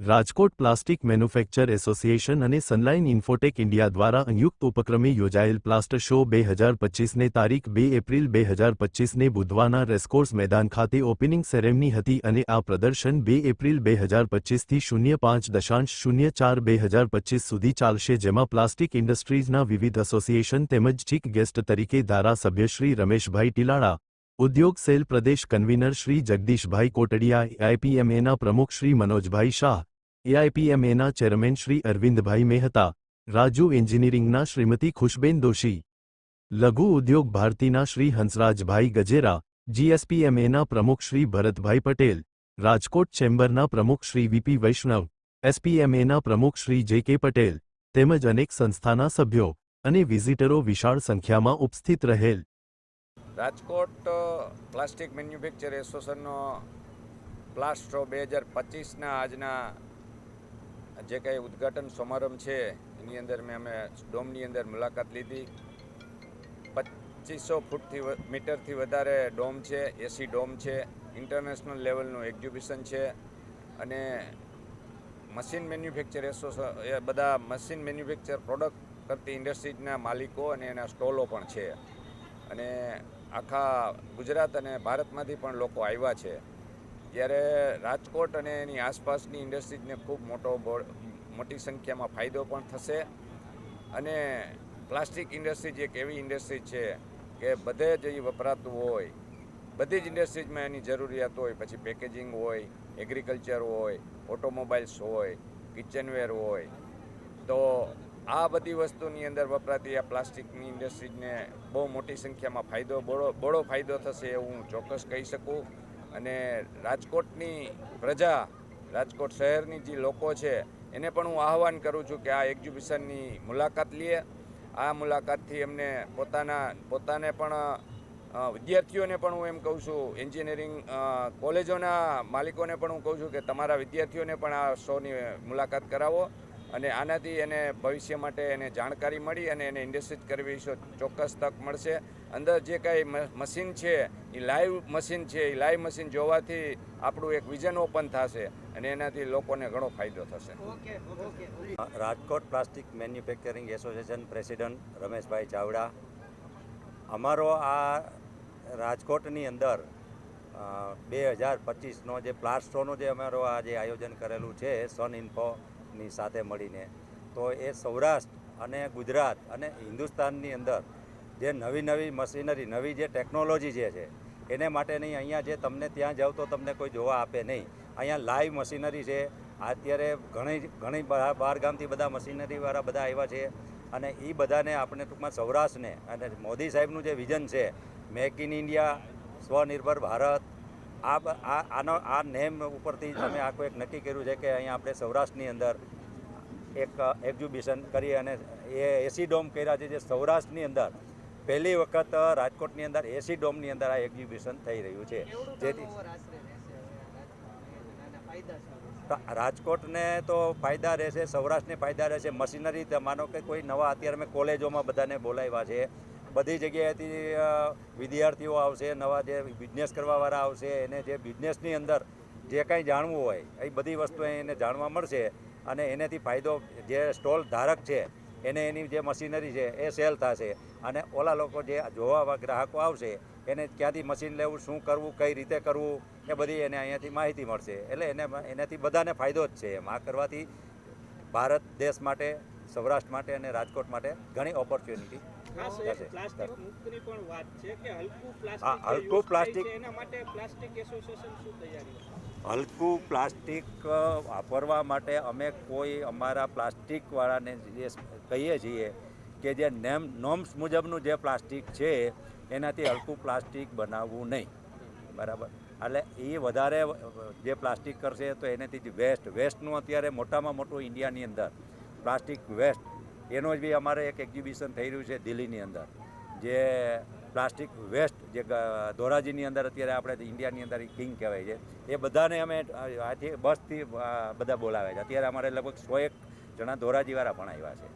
Rajkot plastic manufacture association અને સનલાઇન Infotech India દ્વારા સંયુક્ત ઉપક્રમે યોજાયેલ પ્લાસ્ટર શો બે હજાર પચીસને તારીખ બે એપ્રિલ બે હજાર પચીસને બુધવારના રેસકોર્સ મેદાન ખાતે ઓપનિંગ સેરેમની હતી અને આ પ્રદર્શન બે એપ્રિલ બે હજાર પચીસથી શૂન્ય પાંચ દશાંશ શૂન્ય ચાર બે હજાર પચીસ સુધી ચાલશે, જેમાં પ્લાસ્ટિક ઇન્ડસ્ટ્રીઝના વિવિધ એસોસિએશન તેમજ ચીફ ગેસ્ટ તરીકે ધારાસભ્ય શ્રી રમેશભાઈ ટીલાળા ઉદ્યોગ સેલ પ્રદેશ કન્વીનર શ્રી જગદીશભાઈ કોટડિયા એઆઈપીએમએના પ્રમુખ શ્રી મનોજભાઈ શાહ એઆઈપીએમએના ચેરમેન શ્રી અરવિંદભાઈ મહેતા, રાજુ એન્જિનિયરિંગના શ્રીમતી ખુશબેન દોશી, લઘુ ઉદ્યોગ ભારતીના શ્રી હંસરાજભાઈ ગજેરા જીએસપીએમએના પ્રમુખ શ્રી ભરતભાઈ પટેલ, રાજકોટ ચેમ્બરના પ્રમુખ શ્રી વીપી વૈષ્ણવ એસપીએમએના પ્રમુખ શ્રી જે કે પટેલ, તેમજ અનેક સંસ્થાના સભ્યો અને વિઝિટરો વિશાળ સંખ્યામાં ઉપસ્થિત રહેલ. રાજકોટ પ્લાસ્ટિક મેન્યુફેક્ચર એસોસિએશનનો પ્લાસ્ટ્રો બે હજાર પચીસના આજના જે કંઈ ઉદ્ઘાટન સમારંભ છે, એની અંદર મેં અમે ડોમની અંદર મુલાકાત લીધી. પચીસો ફૂટથી મીટરથી વધારે ડોમ છે, એસી ડોમ છે, ઇન્ટરનેશનલ લેવલનું એક્ઝિબિશન છે, અને મશીન મેન્યુફેક્ચર એસોસિએ, એ બધા મશીન મેન્યુફેક્ચર પ્રોડક્ટ કરતી ઇન્ડસ્ટ્રીઝના માલિકો અને એના સ્ટોલો પણ છે. અને આખા ગુજરાત અને ભારતમાંથી પણ લોકો આવ્યા છે. ત્યારે રાજકોટ અને એની આસપાસની ઇન્ડસ્ટ્રીઝને ખૂબ મોટો મોટી સંખ્યામાં ફાયદો પણ થશે. અને પ્લાસ્ટિક ઇન્ડસ્ટ્રીઝ એક એવી ઇન્ડસ્ટ્રી છે કે બધે જ એ વપરાતું હોય. બધી જ ઇન્ડસ્ટ્રીઝમાં એની જરૂરિયાત હોય, પછી પેકેજિંગ હોય, એગ્રીકલ્ચર હોય, ઓટોમોબાઈલ્સ હોય, કિચનવેર હોય. તો આ બધી વસ્તુની અંદર વપરાતી આ પ્લાસ્ટિકની ઇન્ડસ્ટ્રીઝને બહુ મોટી સંખ્યામાં ફાયદો, બળો બળો ફાયદો થશે એવું હું ચોક્કસ કહી શકું. અને રાજકોટની પ્રજા, રાજકોટ શહેરની જે લોકો છે, એને પણ હું આહવાન કરું છું કે આ એક્ઝિબિશનની મુલાકાત લે. આ મુલાકાતથી એમને પોતાના, પોતાને પણ વિદ્યાર્થીઓને પણ હું એમ કહું છું, એન્જિનિયરિંગ કોલેજોના માલિકોને પણ હું કહું છું કે તમારા વિદ્યાર્થીઓને પણ આ શોની મુલાકાત કરાવો. અને આનાથી એને ભવિષ્ય માટે એને જાણકારી મળી અને એને ઇન્ડસ્ટ્રીઝ કરવી ચોક્કસ તક મળશે. અંદર જે કાંઈ મશીન છે એ લાઈવ મશીન છે એ લાઈવ મશીન જોવાથી આપણું એક વિઝન ઓપન થશે અને એનાથી લોકોને ઘણો ફાયદો થશે. Rajkot plastic manufacturing association president Rameshbhai Chavda. અમારો આ રાજકોટની અંદર બે હજાર પચીસનો જે પ્લાસ્ટોનું જે અમારો આ જે આયોજન કરેલું છે સન ઇન્ફોની સાથે મળીને. તો એ સૌરાષ્ટ્ર અને ગુજરાત અને હિન્દુસ્તાનની અંદર જે નવી નવી મશીનરી, નવી જે ટેકનોલોજી જે છે, એને માટે નહીં, અહીંયા જે તમને ત્યાં જાવ તો તમને કોઈ જોવા આપે નહીં. અહીંયા લાઈવ મશીનરી છે, અત્યારે ઘણી ઘણી બહાર ગામથી બધા મશીનરીવાળા બધા આવ્યા છે. અને એ બધાને આપણે ટૂંકમાં સૌરાષ્ટ્રને અને મોદી સાહેબનું જે વિઝન છે, મેક ઇન ઇન્ડિયા, સ્વનિર્ભર ભારત આ આનો આ નેમ ઉપરથી તમે આખું એક નક્કી કર્યું છે કે અહીંયા આપણે સૌરાષ્ટ્રની અંદર એક એક્ઝિબિશન કરી અને એ એસી ડોમ કર્યા છે જે સૌરાષ્ટ્રની અંદર પહેલી વખત રાજકોટની અંદર એસી ડોમની અંદર આ એક્ઝિબિશન થઈ રહ્યું છે. જેથી રાજકોટને તો ફાયદા રહેશે સૌરાષ્ટ્રને ફાયદા રહેશે. મશીનરી માનો કે કોઈ નવા અત્યારે મેં કોલેજોમાં બધાને બોલાવ્યા છે. બધી જગ્યાએથી વિદ્યાર્થીઓ આવશે, નવા જે બિઝનેસ કરવાવાળા આવશે, એને જે બિઝનેસની અંદર જે કાંઈ જાણવું હોય, એ બધી વસ્તુ એને જાણવા મળશે અને એનેથી ફાયદો, જે સ્ટોલ ધારક છે, એને એની જે મશીનરી છે, એ સેલ થશે. અને ઓલા લોકો જે જોવા ગ્રાહકો આવશે, એને ક્યાંથી મશીન લેવું, શું કરવું, કઈ રીતે કરવું, એ બધી એને અહીંયાથી માહિતી મળશે. એટલે એને, એનાથી બધાને ફાયદો જ છે એમ. આ કરવાથી ભારત દેશ માટે, સૌરાષ્ટ્ર માટે અને રાજકોટ માટે ઘણી ઓપોર્ચ્યુનિટી હલકું પ્લાસ્ટિક હલકું પ્લાસ્ટિક. વાપરવા માટે અમે કોઈ અમારા પ્લાસ્ટિકવાળાને જે કહીએ છીએ કે જે નેમ નોમ્સ મુજબનું જે પ્લાસ્ટિક છે એનાથી હલકું પ્લાસ્ટિક બનાવવું નહીં. બરાબર? એટલે એ વધારે જે પ્લાસ્ટિક કરશે તો એનાથી જ વેસ્ટ વેસ્ટનું અત્યારે મોટામાં મોટું ઇન્ડિયાની અંદર પ્લાસ્ટિક વેસ્ટ એનો જ બી અમારે એક એક્ઝિબિશન થઈ રહ્યું છે દિલ્હીની અંદર જે પ્લાસ્ટિક વેસ્ટ જે ધોરાજીની અંદર અત્યારે આપણે ઇન્ડિયાની અંદર કિંગ કહેવાય છે એ બધાને અમે આથી બસથી બધા બોલાવે છે. અત્યારે અમારે લગભગ સો એક જણા ધોરાજીવાળા પણ આવ્યા છે.